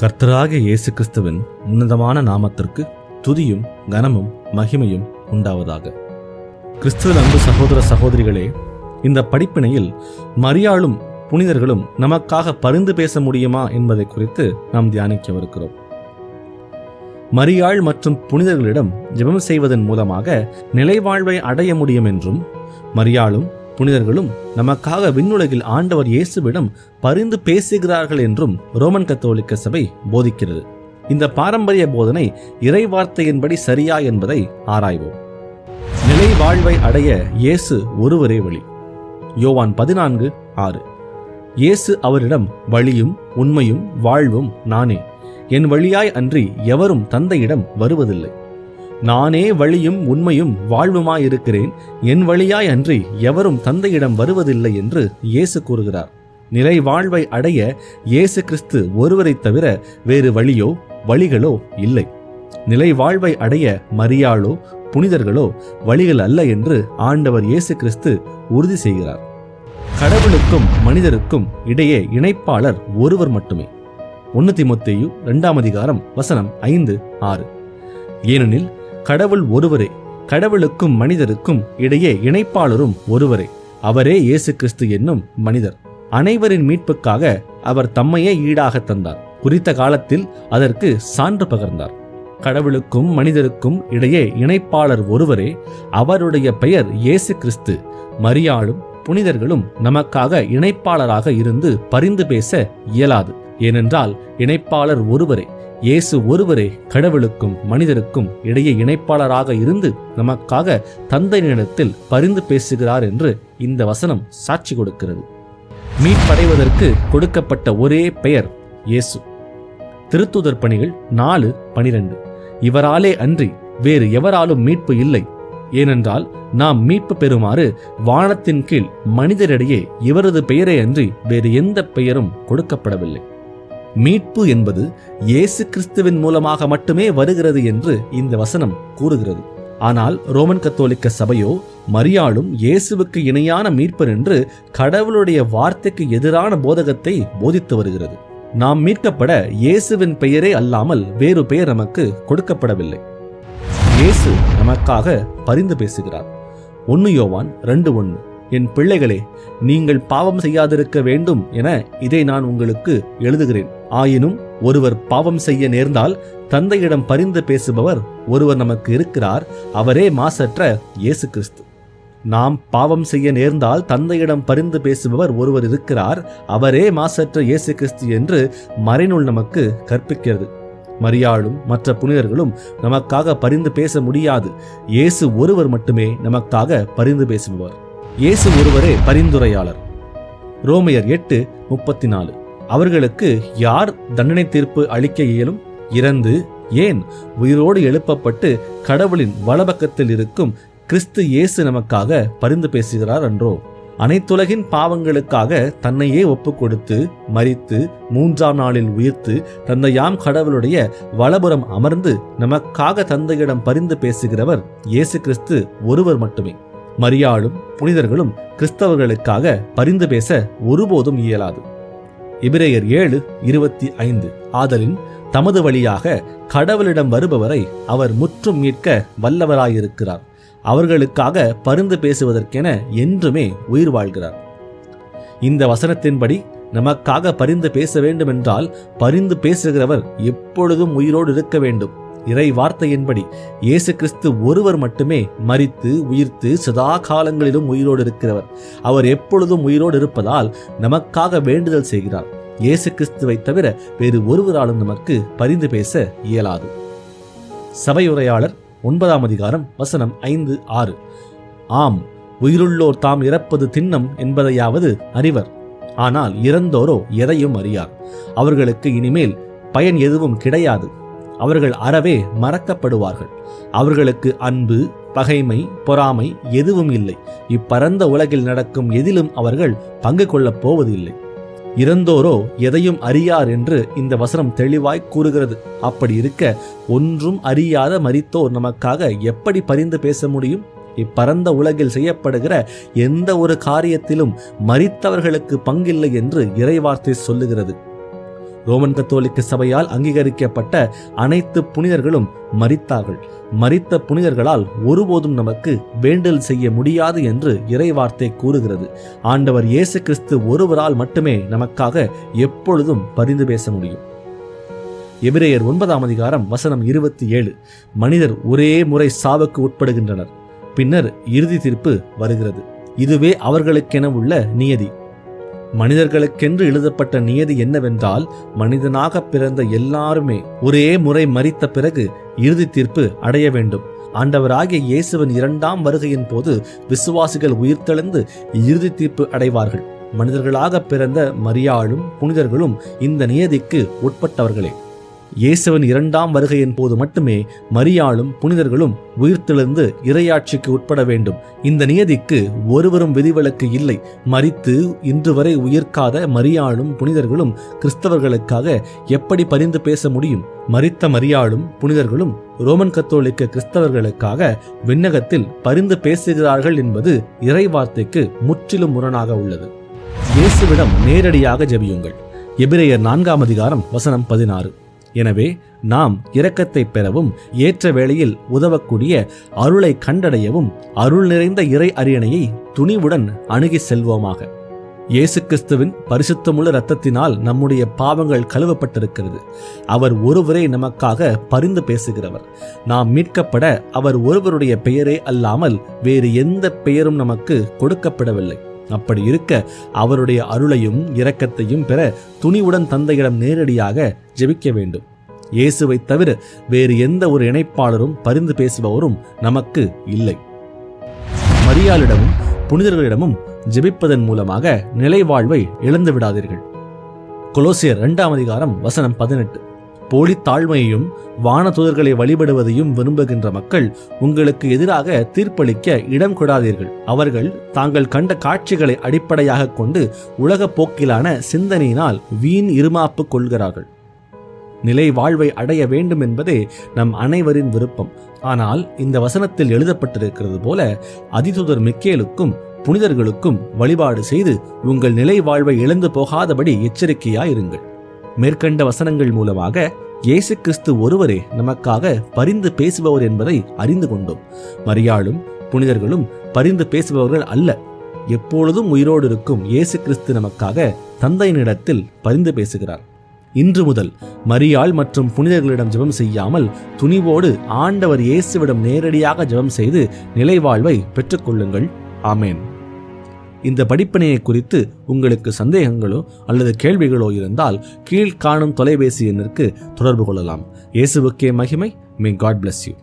கர்த்தராக இயேசு கிறிஸ்துவின் உன்னதமான நாமத்திற்கு துதியும் கனமும் மகிமையும் உண்டாவதாக. கிறிஸ்துவின் அன்பு சகோதர சகோதரிகளே இந்த படிப்பினையில் மரியாளும் புனிதர்களும் நமக்காக பரிந்து பேச முடியுமா என்பதை குறித்து நாம் தியானிக்கவிருக்கிறோம். மரியாள் மற்றும் புனிதர்களிடம் ஜெபம் செய்வதன் மூலமாக நிலைவாழ்வை அடைய முடியும் என்றும் மரியாளும் புனிதர்களும் நமக்காக விண்ணுலகில் ஆண்டவர் இயேசுவிடம் பரிந்து பேசுகிறார்கள் என்றும் ரோமன் கத்தோலிக்க சபை போதிக்கிறது. இந்த பாரம்பரிய போதனை இறைவார்த்தையின்படி சரியா என்பதை ஆராய்வோம். நிலை வாழ்வை அடைய இயேசு ஒருவரே வழி. யோவான் பதினான்கு ஆறு. இயேசு அவரிடம் வழியும் உண்மையும் வாழ்வும் நானே. என் வழியாய் அன்றி எவரும் தந்தையிடம் வருவதில்லை. நானே வழியும் உண்மையும் வாழ்வுமாயிருக்கிறேன். என் வழியாய் அன்றி எவரும் தந்தையிடம் வருவதில்லை என்று இயேசு கூறுகிறார். நிலை வாழ்வை அடைய இயேசு கிறிஸ்து ஒருவரை தவிர வேறு வழியோ வழிகளோ இல்லை. நிலை வாழ்வை அடைய மரியாளோ புனிதர்களோ வழிகள் அல்ல என்று ஆண்டவர் இயேசு கிறிஸ்து உறுதி செய்கிறார். கடவுளுக்கும் மனிதருக்கும் இடையே இணைப்பாளர் ஒருவர் மட்டுமே. ஒன்னு திமுத்தேயு இரண்டாம் அதிகாரம் வசனம் ஐந்து ஆறு. ஏனெனில் கடவுள் ஒருவரே கடவுளுக்கும் மனிதருக்கும் இடையே இணைப்பாளரும் ஒருவரே. அவரே இயேசு கிறிஸ்து என்னும் மனிதர். அனைவரின் மீட்புக்காக அவர் தம்மையே ஈடாக தந்தார். குறித்த காலத்தில் அதற்கு சான்று பகர்ந்தார். கடவுளுக்கும் மனிதருக்கும் இடையே இணைப்பாளர் ஒருவரே அவருடைய பெயர் இயேசு கிறிஸ்து மரியாளும் புனிதர்களும் நமக்காக இணைப்பாளராக இருந்து பரிந்து பேச இயலாது. ஏனென்றால் இணைப்பாளர் ஒருவரே இயேசு ஒருவரே கடவுளுக்கும் மனிதருக்கும் இடையே இணைப்பாளராக இருந்து நமக்காக தந்தையினிடத்தில் பரிந்து பேசுகிறார் என்று இந்த வசனம் சாட்சி கொடுக்கிறது. மீட்படைவதற்கு கொடுக்கப்பட்ட ஒரே பெயர் இயேசு. திருத்துதர் பணிகள் நாலு பனிரெண்டு. இவராலே அன்றி வேறு எவராலும் மீட்பு இல்லை. ஏனென்றால் நாம் மீட்பு பெறுமாறு வானத்தின் கீழ் மனிதரிடையே இவரது பெயரே அன்றி வேறு எந்த பெயரும் கொடுக்கப்படவில்லை. மீட்பு என்பது இயேசு கிறிஸ்துவின் மூலமாக மட்டுமே வருகிறது என்று இந்த வசனம் கூறுகிறது. ஆனால் ரோமன் கத்தோலிக்க சபையோ மரியாளும் இயேசுவுக்கு இணையான மீட்பர் என்று கடவுளுடைய வார்த்தைக்கு எதிரான போதகத்தை போதித்து வருகிறது. நாம் மீட்கப்பட இயேசுவின் பெயரே அல்லாமல் வேறு பெயர் நமக்கு கொடுக்கப்படவில்லை. இயேசு நமக்காக பரிந்து பேசுகிறார். ஒன்னு யோவான் ரெண்டு ஒன்று என் பிள்ளைகளே நீங்கள் பாவம் செய்யாதிருக்க வேண்டும் என இதை நான் உங்களுக்கு எழுதுகிறேன். ஆயினும் ஒருவர் பாவம் செய்ய நேர்ந்தால் தந்தையிடம் பரிந்து பேசுபவர் ஒருவர் நமக்கு இருக்கிறார் அவரே மாசற்ற இயேசு கிறிஸ்து நாம் பாவம் செய்ய நேர்ந்தால் தந்தையிடம் பரிந்து பேசுபவர் ஒருவர் இருக்கிறார் அவரே மாசற்ற இயேசு கிறிஸ்து என்று மறைநூல் நமக்கு கற்பிக்கிறது. மரியாளும் மற்ற புனிதர்களும் நமக்காக பரிந்து பேச முடியாது இயேசு ஒருவர் மட்டுமே நமக்காக பரிந்து பேசுபவர். இயேசு ஒருவரே பரிந்துரையாளர். ரோமையர் எட்டு முப்பத்தி நாலு அவர்களுக்கு யார் தண்டனை தீர்ப்பு அளிக்க இயலும்? இறந்து ஏன் உயிரோடு எழுப்பப்பட்டு கடவுளின் வலபக்கத்தில் இருக்கும் கிறிஸ்து இயேசு நமக்காக பரிந்து பேசுகிறார் என்றோ? அனைத்துலகின் பாவங்களுக்காக தன்னையே ஒப்பு கொடுத்து மறித்து மூன்றாம் நாளில் உயிர்த்து தந்தையாம் கடவுளுடைய வலபுறம் அமர்ந்து நமக்காக தந்தையிடம் பரிந்து பேசுகிறவர் இயேசு கிறிஸ்து ஒருவர் மட்டுமே. மரியாளும் புனிதர்களும் கிறிஸ்தவர்களுக்காக பரிந்து பேச ஒருபோதும் இயலாது. இபிரேயர் ஏழு இருபத்தி ஐந்து. ஆதலின் தமது வழியாக கடவுளிடம் வருபவரை அவர் முற்றும் மீட்க வல்லவராயிருக்கிறார். அவர்களுக்காக பருந்து பேசுவதற்கென என்றுமே உயிர் வாழ்கிறார். இந்த வசனத்தின்படி நமக்காக பரிந்து பேச வேண்டுமென்றால் பரிந்து பேசுகிறவர் எப்பொழுதும் உயிரோடு இருக்க வேண்டும். இறை வார்த்தையின்படி இயேசு கிறிஸ்து ஒருவர் மட்டுமே மறித்து உயிர்த்து சதா காலங்களிலும் உயிரோடு இருக்கிறவர். அவர் எப்பொழுதும் உயிரோடு இருப்பதால் நமக்காக வேண்டுதல் செய்கிறார். இயேசு கிறிஸ்துவை தவிர வேறு ஒருவராலும் நமக்கு பரிந்து பேச இயலாது. சபையுரையாளர் ஒன்பதாம் அதிகாரம் வசனம் ஐந்து ஆறு. ஆம் உயிருள்ளோர் தாம் இறப்பது திண்ணம் என்பதையாவது அறிவர். ஆனால் இறந்தோரோ எதையும் அறியார். அவர்களுக்கு இனிமேல் பயன் எதுவும் கிடையாது. அவர்கள் அறவே மறக்கப்படுவார்கள். அவர்களுக்கு அன்பு பகைமை பொறாமை எதுவும் இல்லை. இப்பரந்த உலகில் நடக்கும் எதிலும் அவர்கள் பங்கு கொள்ளப் போவதில்லை. இறந்தோரோ எதையும் அறியார் என்று இந்த வசனம் தெளிவாய் கூறுகிறது. அப்படி இருக்க ஒன்றும் அறியாத மறித்தோர் நமக்காக எப்படி பரிந்து பேச முடியும்? இப்பரந்த உலகில் செய்யப்படுகிற எந்த ஒரு காரியத்திலும் மறித்தவர்களுக்கு பங்கில்லை என்று இறைவார்த்தை சொல்லுகிறது. ரோமன் கத்தோலிக்க சபையால் அங்கீகரிக்கப்பட்ட அனைத்து புனிதர்களும் மறித்தார்கள் மறித்த புனிதர்களால் ஒருபோதும் நமக்கு வேண்டல் செய்ய முடியாது என்று இறைவார்த்தை கூறுகிறது. ஆண்டவர் இயேசு கிறிஸ்து ஒருவரால் மட்டுமே நமக்காக எப்பொழுதும் பரிந்து பேச முடியும். எபிரேயர் ஒன்பதாம் அதிகாரம் வசனம் இருபத்தி ஏழு. மனிதர் ஒரே முறை சாவுக்கு உட்படுகின்றனர். பின்னர் இறுதி தீர்ப்பு வருகிறது. இதுவே அவர்களுக்கென உள்ள நியதி. மனிதர்களுக்கென்று எழுதப்பட்ட நியதி என்னவென்றால் மனிதனாக பிறந்த எல்லாருமே ஒரே முறை மறித்த பிறகு இறுதி தீர்ப்பு அடைய வேண்டும். ஆண்டவராகிய இயேசுவின் இரண்டாம் வருகையின் போது விசுவாசிகள் உயிர்த்தெழுந்து இறுதி தீர்ப்பு அடைவார்கள். மனிதர்களாக பிறந்த மரியாளும் புனிதர்களும் இந்த நியதிக்கு உட்பட்டவர்களே. இயேசுவின் இரண்டாம் வருகையின் போது மட்டுமே மரியாளும் புனிதர்களும் உயிர்த்தெழுந்து இறையாட்சிக்கு உட்பட வேண்டும். இந்த நியதிக்கு ஒருவரும் விதிவிலக்கு இல்லை. மறித்து இன்று வரை உயிர்க்காத மரியாளும் புனிதர்களும் கிறிஸ்தவர்களுக்காக எப்படி பரிந்து பேச முடியும்? மறித்த மரியாளும் புனிதர்களும் ரோமன் கத்தோலிக்க கிறிஸ்தவர்களுக்காக விண்ணகத்தில் பரிந்து பேசுகிறார்கள் என்பது இறைவார்த்தைக்கு முற்றிலும் முரணாக உள்ளது. இயேசுவிடம் நேரடியாக ஜெபியுங்கள். எபிரேயர் நான்காம் அதிகாரம் வசனம் பதினாறு. எனவே நாம் இரக்கத்தை பெறவும் ஏற்ற வேளையில் உதவக்கூடிய அருளை கண்டடையவும் அருள் நிறைந்த இறை அரியணையை துணிவுடன் அணுகி செல்வோமாக. இயேசு கிறிஸ்துவின் பரிசுத்தமுள்ள இரத்தத்தினால் நம்முடைய பாவங்கள் கழுவப்பட்டிருக்கிறது. அவர் ஒருவரே நமக்காக பரிந்து பேசுகிறவர். நாம் மீட்கப்பட அவர் ஒருவருடைய பெயரே அல்லாமல் வேறு எந்த பெயரும் நமக்கு கொடுக்கப்படவில்லை. அப்படி இருக்க அவருடைய அருளையும் இரக்கத்தையும் பெற துணிவுடன் தந்தையிடம் நேரடியாக ஜெபிக்க வேண்டும். இயேசுவை தவிர வேறு எந்த ஒரு இணைப்பாளரும் பரிந்து பேசுபவரும் நமக்கு இல்லை. மரியாளிடமும் புனிதர்களிடமும் ஜெபிப்பதன் மூலமாக நிலைவாழ்வை இழந்து விடாதீர்கள். கொலோசியர் இரண்டாம் அதிகாரம் வசனம் பதினெட்டு. போலி தாழ்மையையும் வானதூதர்களை வழிபடுவதையும் விரும்புகின்ற மக்கள் உங்களுக்கு எதிராக தீர்ப்பளிக்க இடம் கொடாதீர்கள். அவர்கள் தாங்கள் கண்ட காட்சிகளை அடிப்படையாக கொண்டு உலக போக்கிலான சிந்தனையினால் வீண் இருமாப்பு கொள்கிறார்கள். நிலை வாழ்வை அடைய வேண்டும் என்பதே நம் அனைவரின் விருப்பம். ஆனால் இந்த வசனத்தில் எழுதப்பட்டிருக்கிறது போல அதிதூதர் மிக்கேலுக்கும் புனிதர்களுக்கும் வழிபாடு செய்து உங்கள் நிலை வாழ்வை இழந்து போகாதபடி எச்சரிக்கையாயிருங்கள். மேற்கண்ட வசனங்கள் மூலமாக இயேசு கிறிஸ்து ஒருவரே நமக்காக பரிந்து பேசுபவர் என்பதை அறிந்து கொண்டோம். மரியாளும் புனிதர்களும் பரிந்து பேசுபவர்கள் அல்ல. எப்பொழுதும் உயிரோடு இருக்கும் இயேசு கிறிஸ்து நமக்காக தந்தையினிடத்தில் பரிந்து பேசுகிறார். இன்று முதல் மரியாள் மற்றும் புனிதர்களிடம் ஜெபம் செய்யாமல் துணிவோடு ஆண்டவர் இயேசுவிடம் நேரடியாக ஜெபம் செய்து நிலைவாழ்வை பெற்றுக்கொள்ளுங்கள். ஆமேன். இந்த படிப்பினையை குறித்து உங்களுக்கு சந்தேகங்களோ அல்லது கேள்விகளோ இருந்தால் கீழ்காணும் தொலைபேசி எண்ணிற்கு தொடர்பு கொள்ளலாம். இயேசுவுக்கே மகிமை. May God bless you